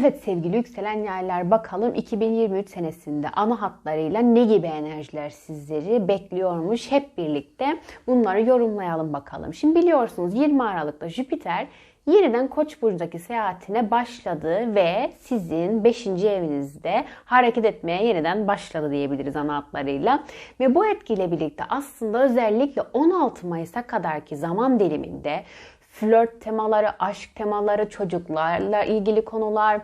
Evet sevgili yükselen yaylar bakalım 2023 senesinde ana hatlarıyla ne gibi enerjiler sizleri bekliyormuş hep birlikte bunları yorumlayalım bakalım. Şimdi biliyorsunuz 20 Aralık'ta Jüpiter yeniden Koç burcundaki seyahatine başladı ve sizin 5. evinizde hareket etmeye yeniden başladı diyebiliriz ana hatlarıyla. Ve bu etkiyle birlikte aslında özellikle 16 Mayıs'a kadarki zaman diliminde flört temaları, aşk temaları, çocuklarla ilgili konular,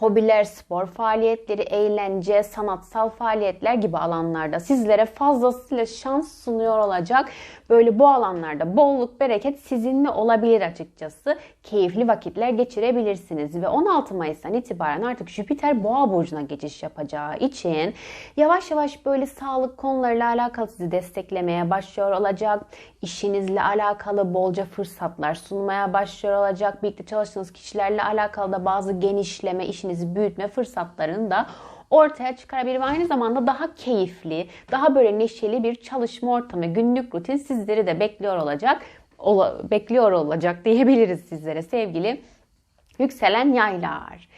hobiler, spor faaliyetleri, eğlence, sanatsal faaliyetler gibi alanlarda sizlere fazlasıyla şans sunuyor olacak. Böyle bu alanlarda bolluk, bereket sizinle olabilir açıkçası. Keyifli vakitler geçirebilirsiniz ve 16 Mayıs'tan itibaren artık Jüpiter Boğa burcuna geçiş yapacağı için yavaş yavaş böyle sağlık konularıyla alakalı sizi desteklemeye başlıyor olacak. İşinizle alakalı bolca fırsatlar sunmaya başlıyor olacak. Birlikte çalıştığınız kişilerle alakalı da bazı genişleme, işin işinizi büyütme fırsatlarını da ortaya çıkarabilir ve aynı zamanda daha keyifli, daha böyle neşeli bir çalışma ortamı, günlük rutin sizleri de bekliyor olacak. Ola, bekliyor olacak diyebiliriz sizlere sevgili yükselen yaylar.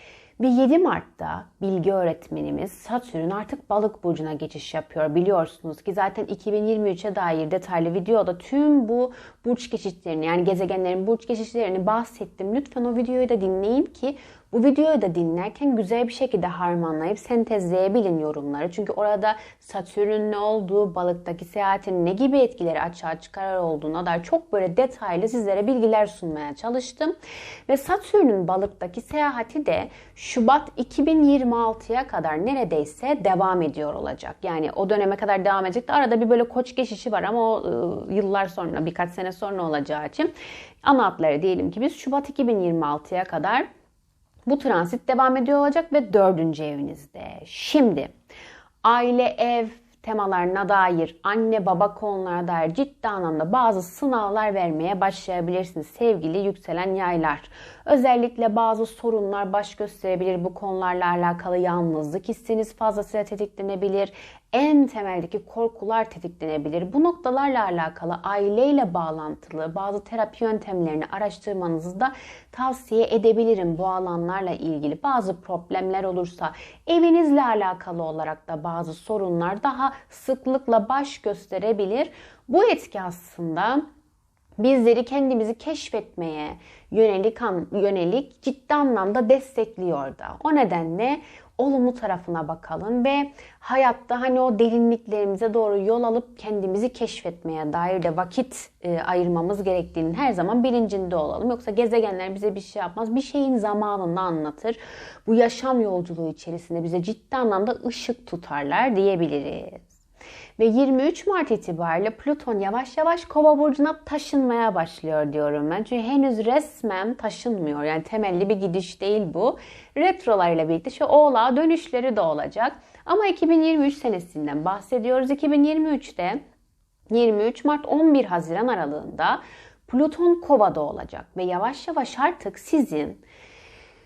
Ve 7 Mart'ta bilgi öğretmenimiz Satürn artık balık burcuna geçiş yapıyor. Biliyorsunuz ki zaten 2023'e dair detaylı videoda tüm bu burç geçişlerini yani gezegenlerin burç geçişlerini bahsettim. Lütfen o videoyu da dinleyin ki bu videoyu da dinlerken güzel bir şekilde harmanlayıp sentezleyebilin yorumları. Çünkü orada Satürn'ün ne olduğu, balıktaki seyahatin ne gibi etkileri açığa çıkarar olduğuna dair çok böyle detaylı sizlere bilgiler sunmaya çalıştım. Ve Satürn'ün balıktaki seyahati de Şubat 2026'ya kadar neredeyse devam ediyor olacak. Yani o döneme kadar devam edecek de arada bir böyle koç geçişi var ama o ıı, yıllar sonra birkaç sene sonra olacağı için ana hatları diyelim ki biz Şubat 2026'ya kadar bu transit devam ediyor olacak ve dördüncü evinizde. Şimdi aile, ev temalarına dair, anne baba konularına dair ciddi anlamda bazı sınavlar vermeye başlayabilirsiniz sevgili yükselen yaylar. Özellikle bazı sorunlar baş gösterebilir bu konularla alakalı yalnızlık hissiniz fazlasıyla tetiklenebilir en temeldeki korkular tetiklenebilir. Bu noktalarla alakalı aileyle bağlantılı bazı terapi yöntemlerini araştırmanızı da tavsiye edebilirim bu alanlarla ilgili. Bazı problemler olursa evinizle alakalı olarak da bazı sorunlar daha sıklıkla baş gösterebilir. Bu etki aslında bizleri kendimizi keşfetmeye yönelik yönelik ciddi anlamda destekliyor da. O nedenle olumlu tarafına bakalım ve hayatta hani o derinliklerimize doğru yol alıp kendimizi keşfetmeye dair de vakit e, ayırmamız gerektiğinin her zaman bilincinde olalım. Yoksa gezegenler bize bir şey yapmaz. Bir şeyin zamanını anlatır. Bu yaşam yolculuğu içerisinde bize ciddi anlamda ışık tutarlar diyebiliriz. Ve 23 Mart itibariyle Plüton yavaş yavaş Kova burcuna taşınmaya başlıyor diyorum ben. Çünkü henüz resmen taşınmıyor. Yani temelli bir gidiş değil bu. Retrolarıyla birlikte şu Oğlağa dönüşleri de olacak. Ama 2023 senesinden bahsediyoruz. 2023'te 23 Mart 11 Haziran aralığında Plüton Kova'da olacak ve yavaş yavaş artık sizin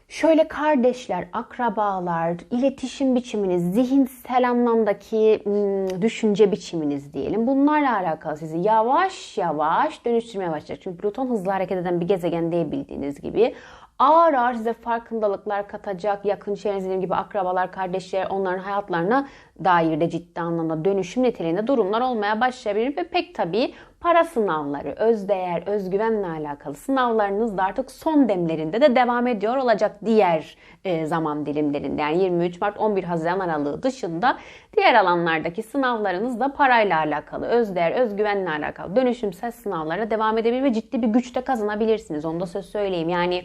Şöyle kardeşler, akrabalar, iletişim biçiminiz, zihinsel anlamdaki ım, düşünce biçiminiz diyelim. Bunlarla alakalı sizi yavaş yavaş dönüştürmeye başlayacak. Çünkü Plüton hızlı hareket eden bir gezegen değil bildiğiniz gibi ağır ağır size farkındalıklar katacak. Yakın çevrenizde gibi akrabalar, kardeşler onların hayatlarına dair de ciddi anlamda dönüşüm niteliğinde durumlar olmaya başlayabilir ve pek tabii para sınavları, özdeğer, özgüvenle alakalı sınavlarınız da artık son demlerinde de devam ediyor olacak diğer e, zaman dilimlerinde. Yani 23 Mart 11 Haziran aralığı dışında diğer alanlardaki sınavlarınız da parayla alakalı, özdeğer, özgüvenle alakalı dönüşümsel sınavlara devam edebilir ve ciddi bir güçte kazanabilirsiniz. Onu da söz söyleyeyim. Yani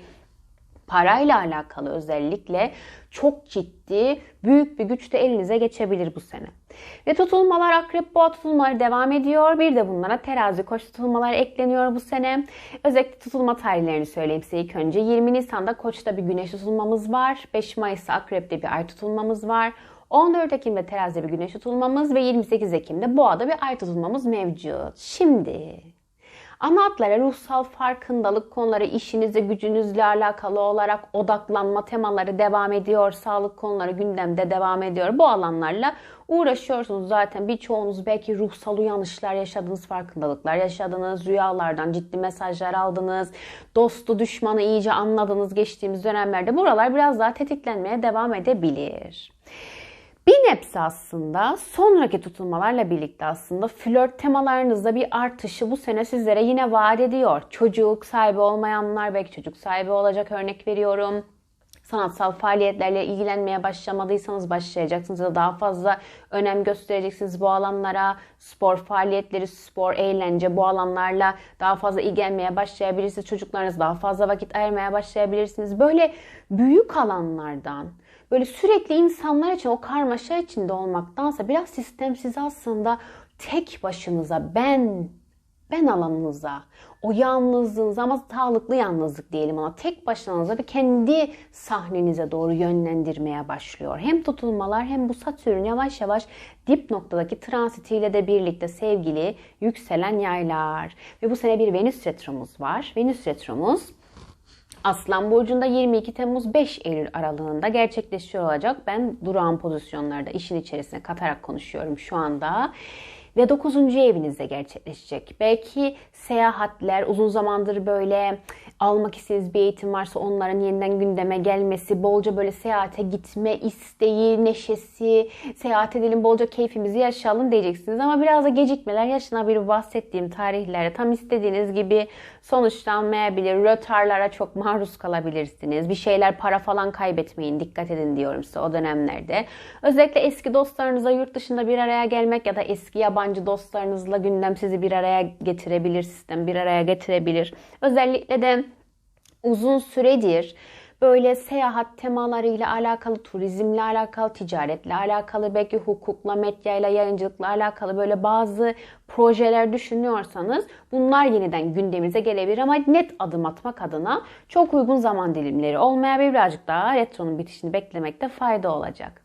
parayla alakalı özellikle çok ciddi büyük bir güç de elinize geçebilir bu sene. Ve tutulmalar akrep boğa tutulmaları devam ediyor. Bir de bunlara terazi koç tutulmalar ekleniyor bu sene. Özellikle tutulma tarihlerini söyleyeyim size ilk önce. 20 Nisan'da koçta bir güneş tutulmamız var. 5 Mayıs'ta akrepte bir ay tutulmamız var. 14 Ekim'de terazide bir güneş tutulmamız ve 28 Ekim'de boğada bir ay tutulmamız mevcut. Şimdi Ana hatlara ruhsal farkındalık konuları, işinizle, gücünüzle alakalı olarak odaklanma temaları devam ediyor. Sağlık konuları gündemde devam ediyor. Bu alanlarla uğraşıyorsunuz zaten. Birçoğunuz belki ruhsal uyanışlar yaşadınız, farkındalıklar yaşadınız, rüyalardan ciddi mesajlar aldınız, dostu düşmanı iyice anladınız geçtiğimiz dönemlerde. Buralar biraz daha tetiklenmeye devam edebilir. Bir nebze aslında sonraki tutulmalarla birlikte aslında flört temalarınızda bir artışı bu sene sizlere yine vaat ediyor. Çocuk sahibi olmayanlar belki çocuk sahibi olacak örnek veriyorum sanatsal faaliyetlerle ilgilenmeye başlamadıysanız başlayacaksınız ya da daha fazla önem göstereceksiniz bu alanlara. Spor faaliyetleri, spor, eğlence bu alanlarla daha fazla ilgilenmeye başlayabilirsiniz. Çocuklarınız daha fazla vakit ayırmaya başlayabilirsiniz. Böyle büyük alanlardan böyle sürekli insanlar için o karmaşa içinde olmaktansa biraz sistemsiz aslında tek başınıza ben ben alanınıza, o yalnızlığınıza ama sağlıklı yalnızlık diyelim ona tek başınıza bir kendi sahnenize doğru yönlendirmeye başlıyor. Hem tutulmalar hem bu Satürn yavaş yavaş dip noktadaki transitiyle de birlikte sevgili yükselen yaylar. Ve bu sene bir Venüs retromuz var. Venüs retromuz Aslan Burcu'nda 22 Temmuz 5 Eylül aralığında gerçekleşiyor olacak. Ben durağan pozisyonlarda işin içerisine katarak konuşuyorum şu anda ve 9. evinizde gerçekleşecek. Belki seyahatler uzun zamandır böyle almak istediğiniz bir eğitim varsa onların yeniden gündeme gelmesi, bolca böyle seyahate gitme isteği, neşesi, seyahat edelim, bolca keyfimizi yaşayalım diyeceksiniz. Ama biraz da gecikmeler yaşanabilir bahsettiğim tarihlerde. Tam istediğiniz gibi sonuçlanmayabilir. Rötarlara çok maruz kalabilirsiniz. Bir şeyler para falan kaybetmeyin. Dikkat edin diyorum size o dönemlerde. Özellikle eski dostlarınıza yurt dışında bir araya gelmek ya da eski yabancı dostlarınızla gündem sizi bir araya getirebilir, sistem bir araya getirebilir. Özellikle de uzun süredir böyle seyahat temalarıyla alakalı, turizmle alakalı, ticaretle alakalı, belki hukukla, medyayla, yayıncılıkla alakalı böyle bazı projeler düşünüyorsanız bunlar yeniden gündemimize gelebilir ama net adım atmak adına çok uygun zaman dilimleri olmayabilir. Birazcık daha retronun bitişini beklemekte fayda olacak.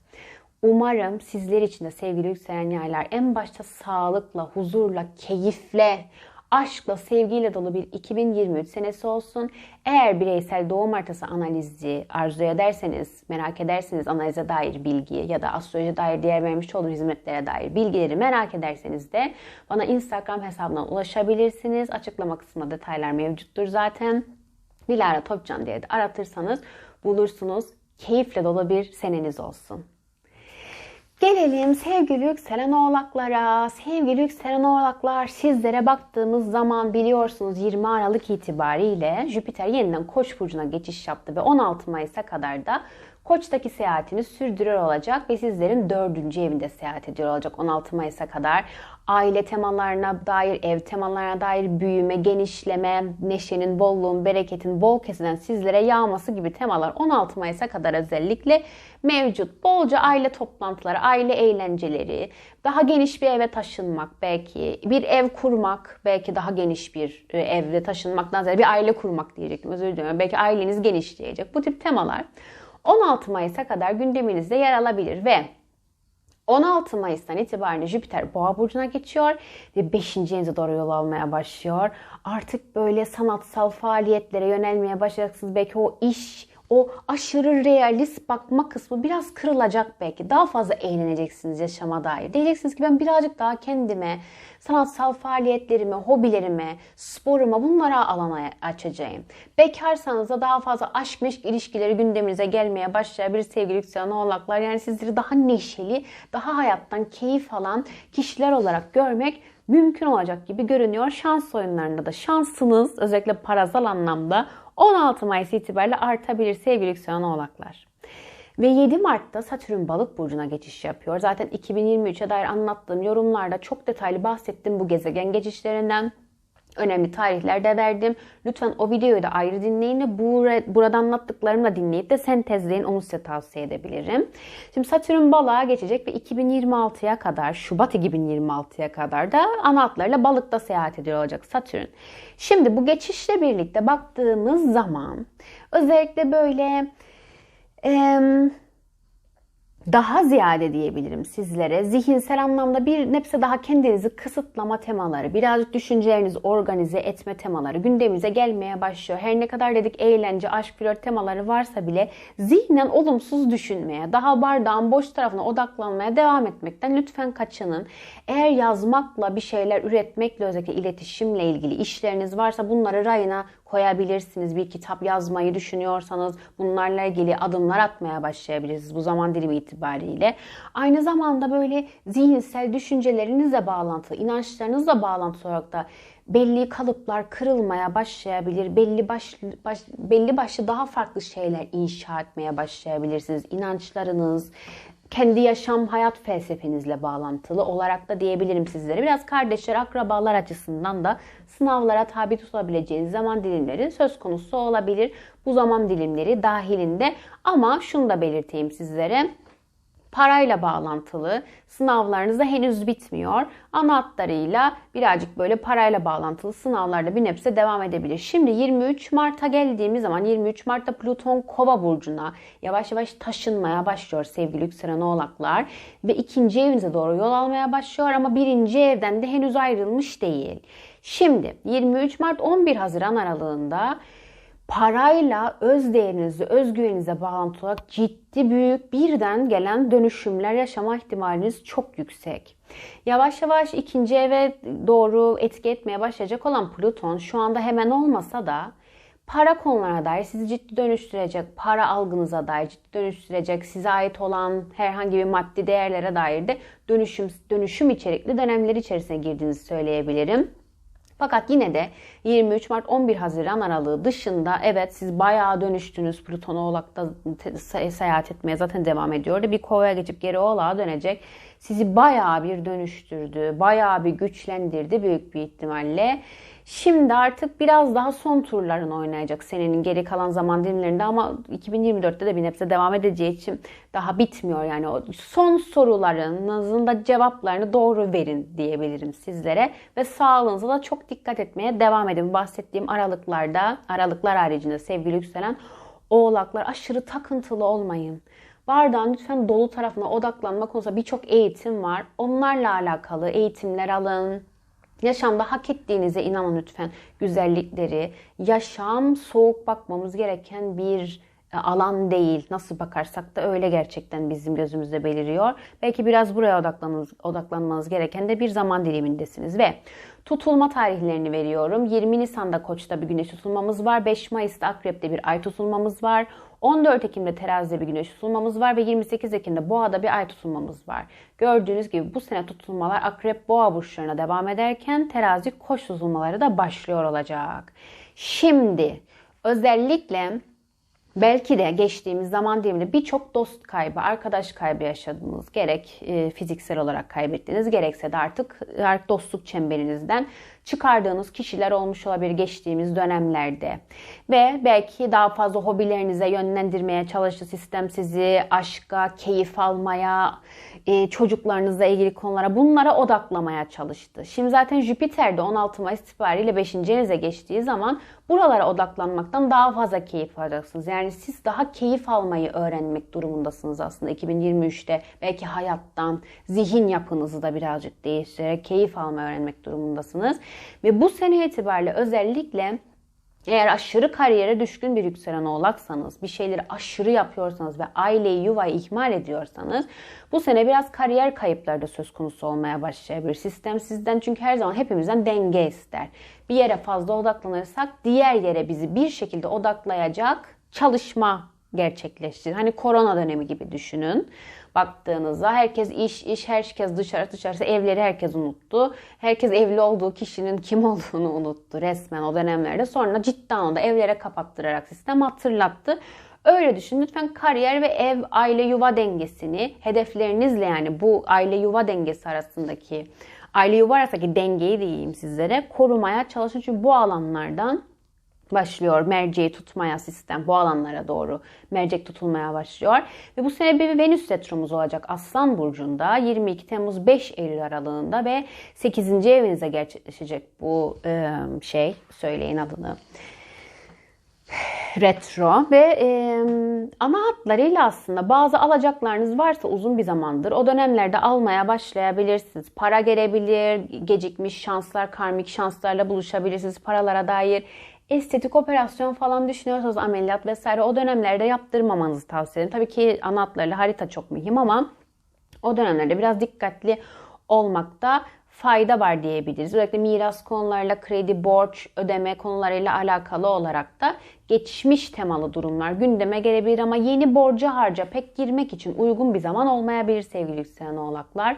Umarım sizler için de sevgili yükselen yaylar en başta sağlıkla, huzurla, keyifle, aşkla, sevgiyle dolu bir 2023 senesi olsun. Eğer bireysel doğum haritası analizi arzu ederseniz, merak ederseniz analize dair bilgi ya da astroloji dair diğer vermiş olduğum hizmetlere dair bilgileri merak ederseniz de bana Instagram hesabından ulaşabilirsiniz. Açıklama kısmında detaylar mevcuttur zaten. Dilara Topcan diye de aratırsanız bulursunuz. Keyifle dolu bir seneniz olsun. Gelelim sevgili yükselen oğlaklara. Sevgili yükselen oğlaklar sizlere baktığımız zaman biliyorsunuz 20 Aralık itibariyle Jüpiter yeniden Koç burcuna geçiş yaptı ve 16 Mayıs'a kadar da Koç'taki seyahatini sürdürüyor olacak ve sizlerin dördüncü evinde seyahat ediyor olacak 16 Mayıs'a kadar. Aile temalarına dair, ev temalarına dair büyüme, genişleme, neşenin, bolluğun, bereketin bol kesiden sizlere yağması gibi temalar 16 Mayıs'a kadar özellikle mevcut. Bolca aile toplantıları, aile eğlenceleri, daha geniş bir eve taşınmak belki, bir ev kurmak, belki daha geniş bir e, evde taşınmaktan ziyade bir aile kurmak diyecektim özür diliyorum. Belki aileniz genişleyecek. Bu tip temalar 16 Mayıs'a kadar gündeminizde yer alabilir ve 16 Mayıs'tan itibaren Jüpiter Boğa burcuna geçiyor ve 5. evinize doğru yol almaya başlıyor. Artık böyle sanatsal faaliyetlere yönelmeye başlayacaksınız. Belki o iş o aşırı realist bakma kısmı biraz kırılacak belki. Daha fazla eğleneceksiniz yaşama dair. Diyeceksiniz ki ben birazcık daha kendime, sanatsal faaliyetlerime, hobilerime, sporuma bunlara alana açacağım. Bekarsanız da daha fazla aşk meşk ilişkileri gündeminize gelmeye başlayabilir sevgili yükselen oğlaklar. Yani sizleri daha neşeli, daha hayattan keyif alan kişiler olarak görmek mümkün olacak gibi görünüyor. Şans oyunlarında da şansınız özellikle parasal anlamda 16 Mayıs itibariyle artabilir sevgili yükselen oğlaklar. Ve 7 Mart'ta Satürn balık burcuna geçiş yapıyor. Zaten 2023'e dair anlattığım yorumlarda çok detaylı bahsettim bu gezegen geçişlerinden önemli tarihler de verdim. Lütfen o videoyu da ayrı dinleyin ve burada anlattıklarımla dinleyip de sentezleyin. Onu size tavsiye edebilirim. Şimdi Satürn balığa geçecek ve 2026'ya kadar, Şubat 2026'ya kadar da ana hatlarıyla balıkta seyahat ediyor olacak Satürn. Şimdi bu geçişle birlikte baktığımız zaman özellikle böyle... Ee, daha ziyade diyebilirim sizlere zihinsel anlamda bir nepse daha kendinizi kısıtlama temaları, birazcık düşüncelerinizi organize etme temaları gündemimize gelmeye başlıyor. Her ne kadar dedik eğlence, aşk, flört temaları varsa bile zihnen olumsuz düşünmeye, daha bardağın boş tarafına odaklanmaya devam etmekten lütfen kaçının. Eğer yazmakla bir şeyler üretmekle özellikle iletişimle ilgili işleriniz varsa bunları rayına koyabilirsiniz. Bir kitap yazmayı düşünüyorsanız bunlarla ilgili adımlar atmaya başlayabilirsiniz bu zaman dilimi itibariyle. Aynı zamanda böyle zihinsel düşüncelerinizle bağlantılı, inançlarınızla bağlantılı olarak da belli kalıplar kırılmaya başlayabilir. Belli başlı, baş, belli başlı daha farklı şeyler inşa etmeye başlayabilirsiniz. İnançlarınız, kendi yaşam hayat felsefenizle bağlantılı olarak da diyebilirim sizlere. Biraz kardeşler, akrabalar açısından da sınavlara tabi tutabileceğiniz zaman dilimleri söz konusu olabilir. Bu zaman dilimleri dahilinde ama şunu da belirteyim sizlere parayla bağlantılı. Sınavlarınız da henüz bitmiyor. Ana hatlarıyla birazcık böyle parayla bağlantılı sınavlarda bir nebze devam edebilir. Şimdi 23 Mart'a geldiğimiz zaman 23 Mart'ta Plüton Kova burcuna yavaş yavaş taşınmaya başlıyor sevgili yükselen oğlaklar ve ikinci evinize doğru yol almaya başlıyor ama birinci evden de henüz ayrılmış değil. Şimdi 23 Mart 11 Haziran aralığında parayla öz değerinizi, özgüveninize bağlantılı olarak ciddi büyük birden gelen dönüşümler yaşama ihtimaliniz çok yüksek. Yavaş yavaş ikinci eve doğru etki etmeye başlayacak olan Plüton şu anda hemen olmasa da para konularına dair sizi ciddi dönüştürecek, para algınıza dair ciddi dönüştürecek, size ait olan herhangi bir maddi değerlere dair de dönüşüm, dönüşüm içerikli dönemler içerisine girdiğinizi söyleyebilirim. Fakat yine de 23 Mart 11 Haziran aralığı dışında evet siz bayağı dönüştünüz. Plüton Oğlak'ta seyahat etmeye zaten devam ediyordu. Bir kovaya geçip geri Oğlak'a dönecek. Sizi bayağı bir dönüştürdü. Bayağı bir güçlendirdi büyük bir ihtimalle. Şimdi artık biraz daha son turların oynayacak senenin geri kalan zaman dilimlerinde ama 2024'te de bir nebze devam edeceği için daha bitmiyor yani o son sorularınızın da cevaplarını doğru verin diyebilirim sizlere ve sağlığınıza da çok dikkat etmeye devam edin. Bahsettiğim aralıklarda, aralıklar haricinde sevgili yükselen oğlaklar aşırı takıntılı olmayın. Bardağın lütfen dolu tarafına odaklanma konusunda birçok eğitim var. Onlarla alakalı eğitimler alın, Yaşamda hak ettiğinize inanın lütfen. Güzellikleri, yaşam soğuk bakmamız gereken bir e, alan değil. Nasıl bakarsak da öyle gerçekten bizim gözümüzde beliriyor. Belki biraz buraya odaklanmanız, odaklanmanız gereken de bir zaman dilimindesiniz. Ve tutulma tarihlerini veriyorum. 20 Nisan'da Koç'ta bir güneş tutulmamız var. 5 Mayıs'ta Akrep'te bir ay tutulmamız var. 14 Ekim'de Terazi'de bir güneş tutulmamız var ve 28 Ekim'de Boğa'da bir ay tutulmamız var. Gördüğünüz gibi bu sene tutulmalar Akrep Boğa burçlarına devam ederken Terazi Koç tutulmaları da başlıyor olacak. Şimdi özellikle Belki de geçtiğimiz zaman diliminde birçok dost kaybı, arkadaş kaybı yaşadınız. Gerek e, fiziksel olarak kaybettiniz, gerekse de artık, artık dostluk çemberinizden çıkardığınız kişiler olmuş olabilir geçtiğimiz dönemlerde. Ve belki daha fazla hobilerinize yönlendirmeye çalıştı sistem sizi aşka, keyif almaya, e, çocuklarınızla ilgili konulara bunlara odaklamaya çalıştı. Şimdi zaten Jüpiter de 16 Mayıs itibariyle 5. evinize geçtiği zaman buralara odaklanmaktan daha fazla keyif alacaksınız. Yani siz daha keyif almayı öğrenmek durumundasınız aslında 2023'te. Belki hayattan, zihin yapınızı da birazcık değiştirerek keyif almayı öğrenmek durumundasınız. Ve bu sene itibariyle özellikle eğer aşırı kariyere düşkün bir yükselen oğlaksanız, bir şeyleri aşırı yapıyorsanız ve aileyi, yuvayı ihmal ediyorsanız bu sene biraz kariyer kayıpları da söz konusu olmaya başlayabilir. Sistem sizden çünkü her zaman hepimizden denge ister. Bir yere fazla odaklanırsak diğer yere bizi bir şekilde odaklayacak çalışma gerçekleştirir. Hani korona dönemi gibi düşünün baktığınızda herkes iş iş herkes dışarı dışarısı evleri herkes unuttu. Herkes evli olduğu kişinin kim olduğunu unuttu resmen o dönemlerde. Sonra cidden onu da evlere kapattırarak sistem hatırlattı. Öyle düşün. Lütfen kariyer ve ev, aile, yuva dengesini hedeflerinizle yani bu aile yuva dengesi arasındaki aile yuva arasındaki dengeyi diyeyim sizlere korumaya çalışın. Çünkü bu alanlardan başlıyor merceği tutmaya sistem bu alanlara doğru mercek tutulmaya başlıyor. Ve bu sene bir Venüs retromuz olacak Aslan Burcu'nda 22 Temmuz 5 Eylül aralığında ve 8. evinize gerçekleşecek bu şey söyleyin adını retro ve e, ana hatlarıyla aslında bazı alacaklarınız varsa uzun bir zamandır o dönemlerde almaya başlayabilirsiniz. Para gelebilir, gecikmiş şanslar, karmik şanslarla buluşabilirsiniz. Paralara dair estetik operasyon falan düşünüyorsanız ameliyat vesaire o dönemlerde yaptırmamanızı tavsiye ederim. Tabii ki ana hatlarıyla harita çok mühim ama o dönemlerde biraz dikkatli olmakta fayda var diyebiliriz. Özellikle miras konularıyla, kredi, borç, ödeme konularıyla alakalı olarak da geçmiş temalı durumlar gündeme gelebilir ama yeni borca harca pek girmek için uygun bir zaman olmayabilir sevgili yükselen oğlaklar.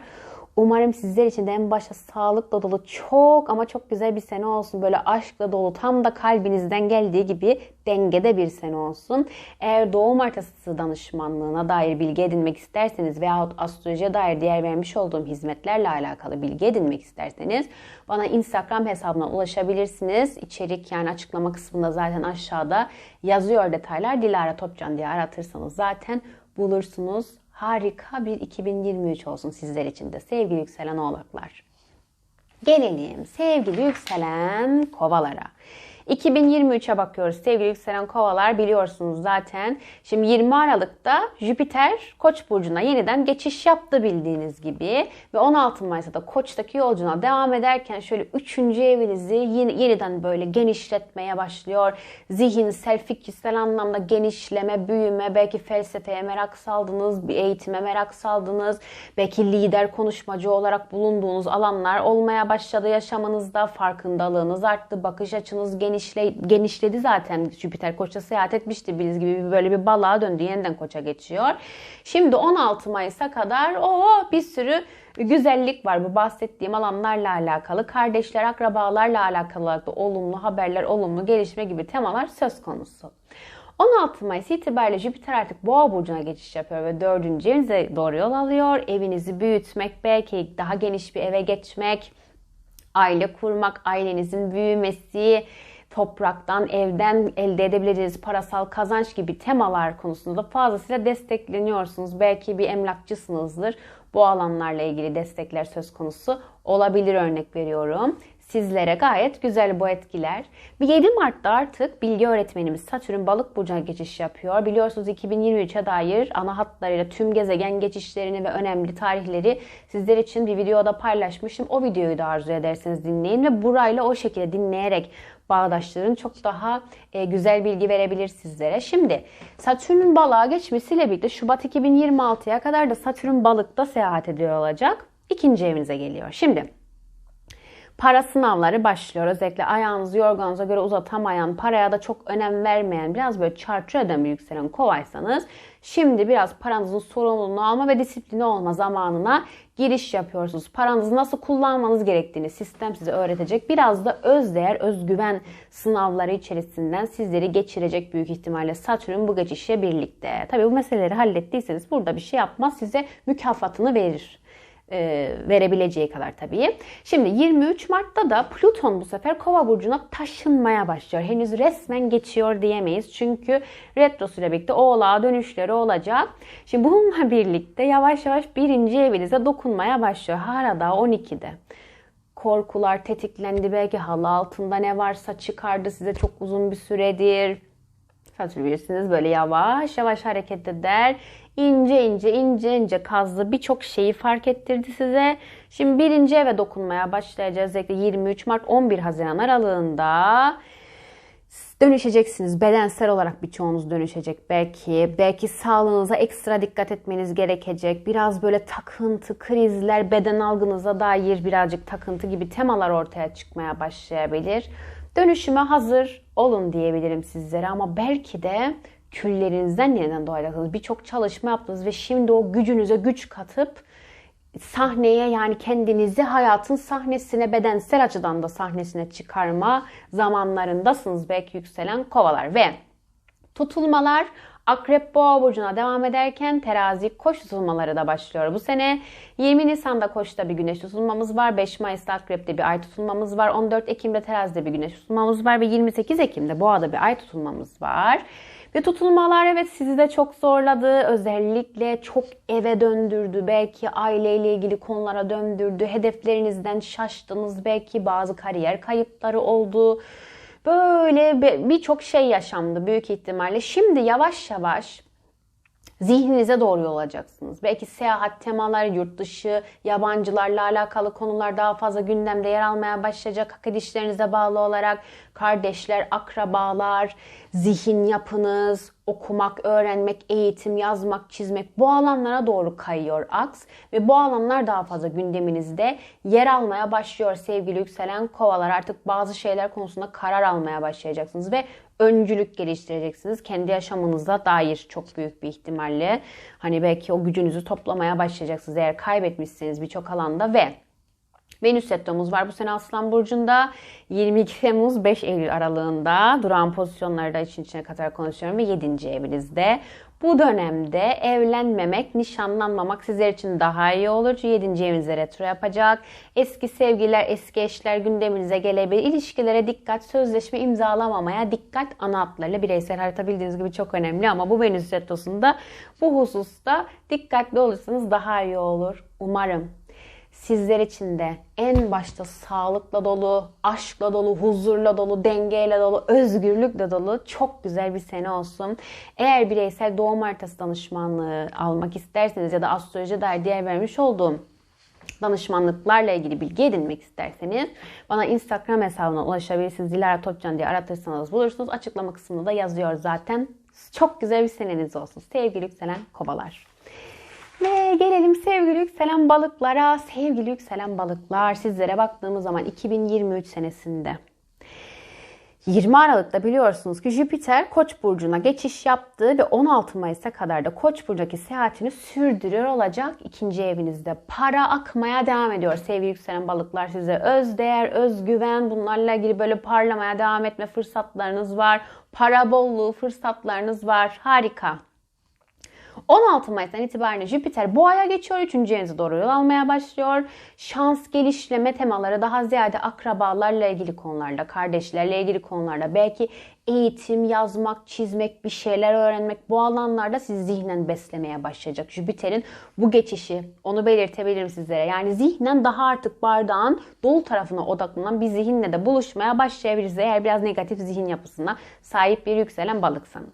Umarım sizler için de en başta sağlıkla dolu çok ama çok güzel bir sene olsun. Böyle aşkla dolu tam da kalbinizden geldiği gibi dengede bir sene olsun. Eğer doğum haritası danışmanlığına dair bilgi edinmek isterseniz veyahut astrolojiye dair diğer vermiş olduğum hizmetlerle alakalı bilgi edinmek isterseniz bana Instagram hesabına ulaşabilirsiniz. İçerik yani açıklama kısmında zaten aşağıda yazıyor detaylar. Dilara Topcan diye aratırsanız zaten bulursunuz harika bir 2023 olsun sizler için de sevgili yükselen oğlaklar. Gelelim sevgili yükselen kovalara. 2023'e bakıyoruz sevgili yükselen kovalar biliyorsunuz zaten. Şimdi 20 Aralık'ta Jüpiter Koç burcuna yeniden geçiş yaptı bildiğiniz gibi ve 16 Mayıs'ta da Koç'taki yolculuğuna devam ederken şöyle 3. evinizi yeniden böyle genişletmeye başlıyor. Zihinsel, fikirsel anlamda genişleme, büyüme, belki felsefeye merak saldınız, bir eğitime merak saldınız, belki lider konuşmacı olarak bulunduğunuz alanlar olmaya başladı yaşamınızda, farkındalığınız arttı, bakış açınız genişledi genişle, genişledi zaten Jüpiter koça seyahat etmişti bildiğiniz gibi böyle bir balığa döndü yeniden koça geçiyor. Şimdi 16 Mayıs'a kadar o bir sürü güzellik var bu bahsettiğim alanlarla alakalı. Kardeşler, akrabalarla alakalı da olumlu haberler, olumlu gelişme gibi temalar söz konusu. 16 Mayıs itibariyle Jüpiter artık Boğa burcuna geçiş yapıyor ve 4. evinize doğru yol alıyor. Evinizi büyütmek, belki daha geniş bir eve geçmek, aile kurmak, ailenizin büyümesi, topraktan, evden elde edebileceğiniz parasal kazanç gibi temalar konusunda fazlasıyla destekleniyorsunuz. Belki bir emlakçısınızdır. Bu alanlarla ilgili destekler söz konusu olabilir örnek veriyorum sizlere gayet güzel bu etkiler. Bir 7 Mart'ta artık bilgi öğretmenimiz Satürn balık burcuna geçiş yapıyor. Biliyorsunuz 2023'e dair ana hatlarıyla tüm gezegen geçişlerini ve önemli tarihleri sizler için bir videoda paylaşmışım. O videoyu da arzu ederseniz dinleyin ve burayla o şekilde dinleyerek bağdaşların çok daha e, güzel bilgi verebilir sizlere. Şimdi Satürn'ün balığa geçmesiyle birlikte Şubat 2026'ya kadar da Satürn balıkta seyahat ediyor olacak. İkinci evinize geliyor. Şimdi para sınavları başlıyor. Özellikle ayağınızı yorganunuza göre uzatamayan, paraya da çok önem vermeyen, biraz böyle çarçı ödeme yükselen kovaysanız şimdi biraz paranızın sorumluluğunu alma ve disiplini olma zamanına giriş yapıyorsunuz. Paranızı nasıl kullanmanız gerektiğini sistem size öğretecek. Biraz da özdeğer, özgüven sınavları içerisinden sizleri geçirecek büyük ihtimalle Satürn bu geçişe birlikte. Tabii bu meseleleri hallettiyseniz burada bir şey yapmaz size mükafatını verir e, verebileceği kadar tabii. Şimdi 23 Mart'ta da Plüton bu sefer Kova burcuna taşınmaya başlıyor. Henüz resmen geçiyor diyemeyiz. Çünkü retrosuyla birlikte Oğlağa dönüşleri olacak. Şimdi bununla birlikte yavaş yavaş birinci evinize dokunmaya başlıyor. Hala daha 12'de korkular tetiklendi. Belki halı altında ne varsa çıkardı size çok uzun bir süredir. Hatırlıyorsunuz böyle yavaş yavaş hareket eder ince ince ince ince kazdı birçok şeyi fark ettirdi size. Şimdi birinci eve dokunmaya başlayacağız. Özellikle 23 Mart 11 Haziran aralığında dönüşeceksiniz. Bedensel olarak birçoğunuz dönüşecek belki. Belki sağlığınıza ekstra dikkat etmeniz gerekecek. Biraz böyle takıntı, krizler, beden algınıza dair birazcık takıntı gibi temalar ortaya çıkmaya başlayabilir. Dönüşüme hazır olun diyebilirim sizlere ama belki de küllerinizden yeniden doğacaksınız. Birçok çalışma yaptınız ve şimdi o gücünüze güç katıp sahneye yani kendinizi hayatın sahnesine bedensel açıdan da sahnesine çıkarma zamanlarındasınız belki yükselen kovalar ve tutulmalar Akrep Boğa burcuna devam ederken terazi koç tutulmaları da başlıyor bu sene. 20 Nisan'da koçta bir güneş tutulmamız var. 5 Mayıs'ta akrepte bir ay tutulmamız var. 14 Ekim'de terazide bir güneş tutulmamız var ve 28 Ekim'de boğada bir ay tutulmamız var. Ve tutulmalar evet sizi de çok zorladı. Özellikle çok eve döndürdü. Belki aileyle ilgili konulara döndürdü. Hedeflerinizden şaştınız. Belki bazı kariyer kayıpları oldu. Böyle birçok şey yaşandı büyük ihtimalle. Şimdi yavaş yavaş zihninize doğru yol alacaksınız. Belki seyahat temaları, yurt dışı, yabancılarla alakalı konular daha fazla gündemde yer almaya başlayacak. Hak edişlerinize bağlı olarak kardeşler, akrabalar, zihin yapınız, okumak, öğrenmek, eğitim, yazmak, çizmek bu alanlara doğru kayıyor aks ve bu alanlar daha fazla gündeminizde yer almaya başlıyor sevgili yükselen kovalar. Artık bazı şeyler konusunda karar almaya başlayacaksınız ve öncülük geliştireceksiniz. Kendi yaşamınıza dair çok büyük bir ihtimalle. Hani belki o gücünüzü toplamaya başlayacaksınız eğer kaybetmişseniz birçok alanda ve Venüs Retro'muz var bu sene Aslan Burcu'nda. 22 Temmuz 5 Eylül aralığında duran pozisyonları da için içine katarak konuşuyorum ve 7. evinizde. Bu dönemde evlenmemek, nişanlanmamak sizler için daha iyi olur. Çünkü 7. evinizde retro yapacak. Eski sevgililer, eski eşler gündeminize gelebilir. İlişkilere dikkat, sözleşme imzalamamaya dikkat. Ana hatlarıyla bireysel harita bildiğiniz gibi çok önemli ama bu Venüs retrosunda bu hususta dikkatli olursanız daha iyi olur. Umarım sizler için de en başta sağlıkla dolu, aşkla dolu, huzurla dolu, dengeyle dolu, özgürlükle dolu çok güzel bir sene olsun. Eğer bireysel doğum haritası danışmanlığı almak isterseniz ya da astroloji dair diğer vermiş olduğum danışmanlıklarla ilgili bilgi edinmek isterseniz bana Instagram hesabına ulaşabilirsiniz. Dilara Topcan diye aratırsanız bulursunuz. Açıklama kısmında da yazıyor zaten. Çok güzel bir seneniz olsun. Sevgili yükselen kovalar. Ve gelelim sevgili yükselen balıklara. Sevgili yükselen balıklar sizlere baktığımız zaman 2023 senesinde 20 Aralık'ta biliyorsunuz ki Jüpiter Koç burcuna geçiş yaptı ve 16 Mayıs'a kadar da Koç burcundaki seyahatini sürdürüyor olacak. ikinci evinizde para akmaya devam ediyor sevgili yükselen balıklar size. Öz değer, özgüven bunlarla ilgili böyle parlamaya devam etme fırsatlarınız var. Para bolluğu fırsatlarınız var. Harika. 16 Mayıs'tan itibaren Jüpiter boğaya geçiyor. 3. evinize doğru yol almaya başlıyor. Şans, gelişleme temaları daha ziyade akrabalarla ilgili konularda, kardeşlerle ilgili konularda, belki eğitim, yazmak, çizmek, bir şeyler öğrenmek bu alanlarda sizi zihnen beslemeye başlayacak. Jüpiter'in bu geçişi onu belirtebilirim sizlere. Yani zihnen daha artık bardağın dolu tarafına odaklanan bir zihinle de buluşmaya başlayabiliriz. Eğer biraz negatif zihin yapısına sahip bir yükselen balıksanız.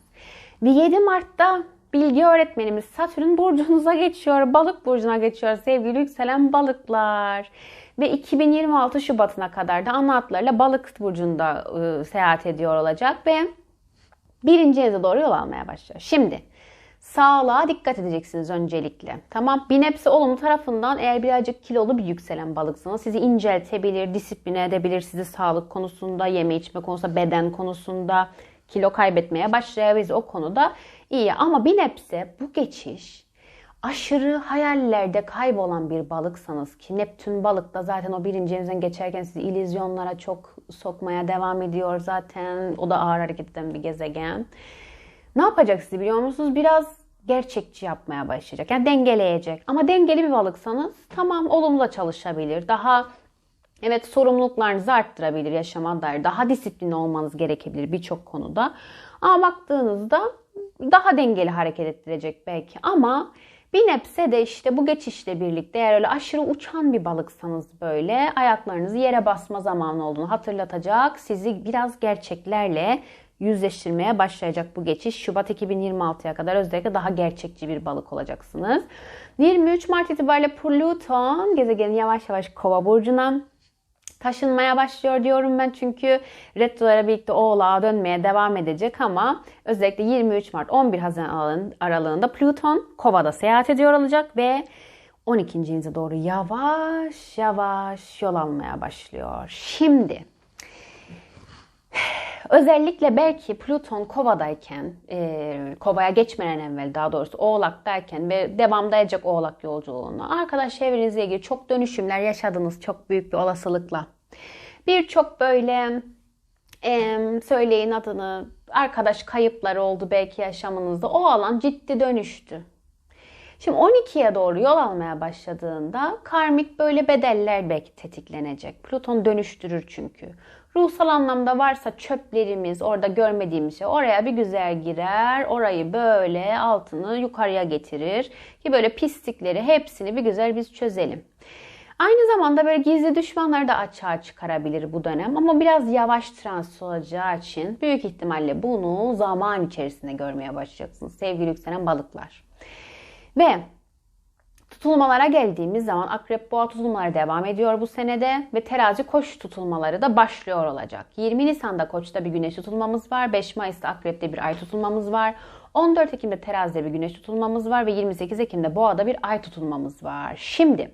Ve 7 Mart'ta bilgi öğretmenimiz Satürn burcunuza geçiyor. Balık burcuna geçiyor sevgili yükselen balıklar. Ve 2026 Şubat'ına kadar da ana hatlarıyla balık burcunda e, seyahat ediyor olacak ve birinci eve doğru yol almaya başlıyor. Şimdi sağlığa dikkat edeceksiniz öncelikle. Tamam bir nebze olumlu tarafından eğer birazcık kilolu bir yükselen balıksanız sizi inceltebilir, disipline edebilir sizi sağlık konusunda, yeme içme konusunda, beden konusunda kilo kaybetmeye başlayabiliriz o konuda iyi. Ama bir nebze bu geçiş aşırı hayallerde kaybolan bir balıksanız ki Neptün balıkta zaten o birinci evinizden geçerken sizi ilizyonlara çok sokmaya devam ediyor zaten. O da ağır hareket eden bir gezegen. Ne yapacak sizi biliyor musunuz? Biraz gerçekçi yapmaya başlayacak. Yani dengeleyecek. Ama dengeli bir balıksanız tamam olumlu çalışabilir. Daha Evet sorumluluklarınızı arttırabilir yaşama dair. Daha disiplinli olmanız gerekebilir birçok konuda. Ama baktığınızda daha dengeli hareket ettirecek belki. Ama bir nebze de işte bu geçişle birlikte eğer öyle aşırı uçan bir balıksanız böyle ayaklarınızı yere basma zamanı olduğunu hatırlatacak. Sizi biraz gerçeklerle yüzleştirmeye başlayacak bu geçiş. Şubat 2026'ya kadar özellikle daha gerçekçi bir balık olacaksınız. 23 Mart itibariyle Plüton gezegeni yavaş yavaş Kova burcuna taşınmaya başlıyor diyorum ben çünkü retrolara birlikte oğlağa dönmeye devam edecek ama özellikle 23 Mart 11 Haziran aralığında Plüton Kova'da seyahat ediyor olacak ve 12. ince doğru yavaş yavaş yol almaya başlıyor. Şimdi özellikle belki Plüton Kova'dayken, e, Kova'ya geçmeden evvel daha doğrusu Oğlak'tayken ve devamda edecek Oğlak yolculuğuna arkadaş çevrenizle ilgili çok dönüşümler yaşadınız çok büyük bir olasılıkla. Birçok böyle e, söyleyin adını arkadaş kayıpları oldu belki yaşamınızda. O alan ciddi dönüştü. Şimdi 12'ye doğru yol almaya başladığında karmik böyle bedeller belki tetiklenecek. Plüton dönüştürür çünkü. Ruhsal anlamda varsa çöplerimiz, orada görmediğimiz şey oraya bir güzel girer. Orayı böyle altını yukarıya getirir. Ki böyle pislikleri hepsini bir güzel biz çözelim. Aynı zamanda böyle gizli düşmanları da açığa çıkarabilir bu dönem ama biraz yavaş transit olacağı için büyük ihtimalle bunu zaman içerisinde görmeye başlayacaksınız sevgili yükselen balıklar. Ve Tutulmalara geldiğimiz zaman akrep boğa tutulmaları devam ediyor bu senede ve terazi koç tutulmaları da başlıyor olacak. 20 Nisan'da koçta bir güneş tutulmamız var. 5 Mayıs'ta akrepte bir ay tutulmamız var. 14 Ekim'de terazide bir güneş tutulmamız var ve 28 Ekim'de boğada bir ay tutulmamız var. Şimdi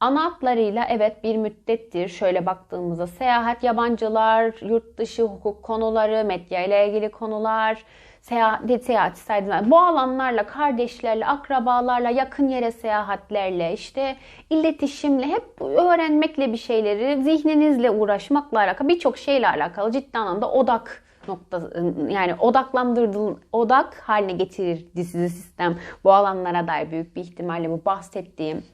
ana hatlarıyla evet bir müddettir şöyle baktığımızda seyahat, yabancılar, yurt dışı hukuk konuları, medya ile ilgili konular, seyahat, seyahat saydım. Bu alanlarla, kardeşlerle, akrabalarla, yakın yere seyahatlerle, işte iletişimle, hep öğrenmekle bir şeyleri, zihninizle uğraşmakla alakalı birçok şeyle alakalı ciddi anlamda odak nokta yani odaklandırdığın odak haline getirir sizi sistem bu alanlara dair büyük bir ihtimalle bu bahsettiğim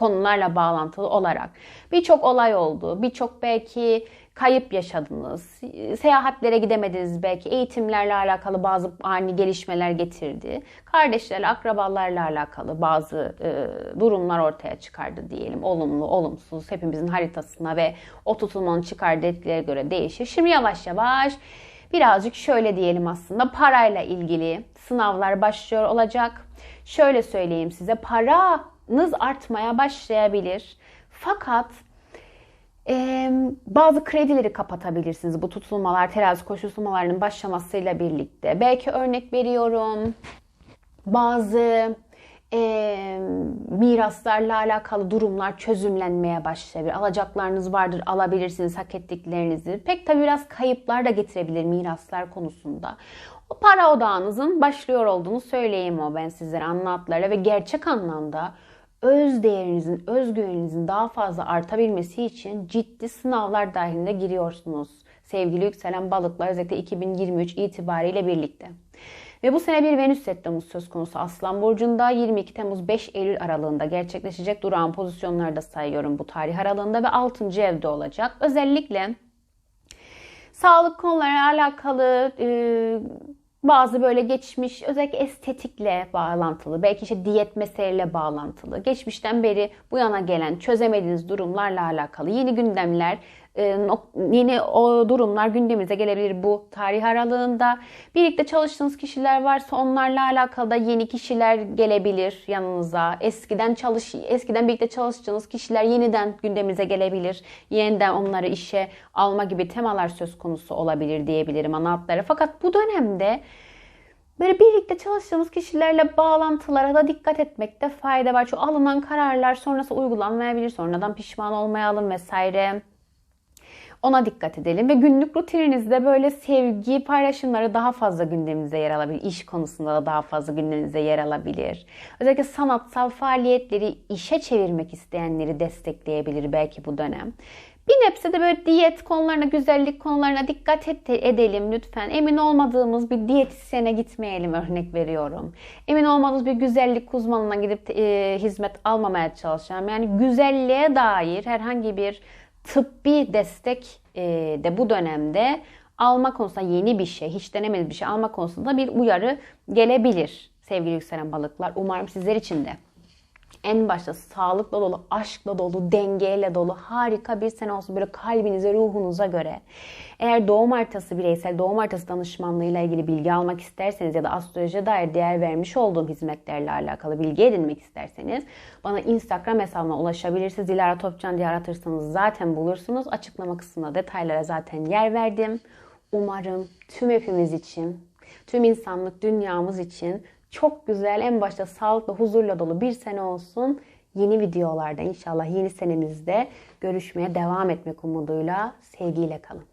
konularla bağlantılı olarak birçok olay oldu. Birçok belki kayıp yaşadınız, seyahatlere gidemediniz belki, eğitimlerle alakalı bazı ani gelişmeler getirdi. Kardeşlerle, akrabalarla alakalı bazı e, durumlar ortaya çıkardı diyelim. Olumlu, olumsuz hepimizin haritasına ve o tutulmanın çıkardığı etkilere göre değişir. Şimdi yavaş yavaş birazcık şöyle diyelim aslında parayla ilgili sınavlar başlıyor olacak. Şöyle söyleyeyim size paranız artmaya başlayabilir. Fakat ee, bazı kredileri kapatabilirsiniz bu tutulmalar, terazi koşulmalarının başlamasıyla birlikte. Belki örnek veriyorum bazı e, miraslarla alakalı durumlar çözümlenmeye başlayabilir. Alacaklarınız vardır, alabilirsiniz hak ettiklerinizi. Pek tabi biraz kayıplar da getirebilir miraslar konusunda. O para odağınızın başlıyor olduğunu söyleyeyim o ben sizlere anlatlarla ve gerçek anlamda öz değerinizin, özgüveninizin daha fazla artabilmesi için ciddi sınavlar dahilinde giriyorsunuz. Sevgili yükselen balıklar özellikle 2023 itibariyle birlikte. Ve bu sene bir Venüs retromuz söz konusu Aslan Burcu'nda 22 Temmuz 5 Eylül aralığında gerçekleşecek durağan pozisyonları da sayıyorum bu tarih aralığında ve 6. evde olacak. Özellikle sağlık konularıyla alakalı e, bazı böyle geçmiş özellikle estetikle bağlantılı, belki işte diyet meseleleriyle bağlantılı, geçmişten beri bu yana gelen çözemediğiniz durumlarla alakalı yeni gündemler ee, yeni o durumlar gündemimize gelebilir bu tarih aralığında. Birlikte çalıştığınız kişiler varsa onlarla alakalı da yeni kişiler gelebilir yanınıza. Eskiden çalış eskiden birlikte çalıştığınız kişiler yeniden gündemimize gelebilir. Yeniden onları işe alma gibi temalar söz konusu olabilir diyebilirim ana hatları. Fakat bu dönemde Böyle birlikte çalıştığımız kişilerle bağlantılara da dikkat etmekte fayda var. Çünkü alınan kararlar sonrası uygulanmayabilir. Sonradan pişman olmayalım vesaire. Ona dikkat edelim ve günlük rutininizde böyle sevgi paylaşımları daha fazla gündeminizde yer alabilir. İş konusunda da daha fazla gündeminizde yer alabilir. Özellikle sanatsal faaliyetleri işe çevirmek isteyenleri destekleyebilir belki bu dönem. Bir nebze de böyle diyet konularına, güzellik konularına dikkat et, edelim lütfen. Emin olmadığımız bir diyetisyene gitmeyelim örnek veriyorum. Emin olmadığımız bir güzellik uzmanına gidip e, hizmet almamaya çalışalım. Yani güzelliğe dair herhangi bir tıbbi destek e, de bu dönemde alma konusunda yeni bir şey, hiç denemediğiniz bir şey alma konusunda bir uyarı gelebilir sevgili yükselen balıklar. Umarım sizler için de en başta sağlıkla dolu, aşkla dolu, dengeyle dolu harika bir sene olsun böyle kalbinize, ruhunuza göre. Eğer doğum haritası bireysel doğum haritası danışmanlığıyla ilgili bilgi almak isterseniz ya da astrolojiye dair değer vermiş olduğum hizmetlerle alakalı bilgi edinmek isterseniz bana Instagram hesabına ulaşabilirsiniz. Dilara Topcan diye aratırsanız zaten bulursunuz. Açıklama kısmında detaylara zaten yer verdim. Umarım tüm hepimiz için, tüm insanlık dünyamız için çok güzel, en başta sağlıkla, huzurla dolu bir sene olsun. Yeni videolarda inşallah yeni senemizde görüşmeye devam etmek umuduyla sevgiyle kalın.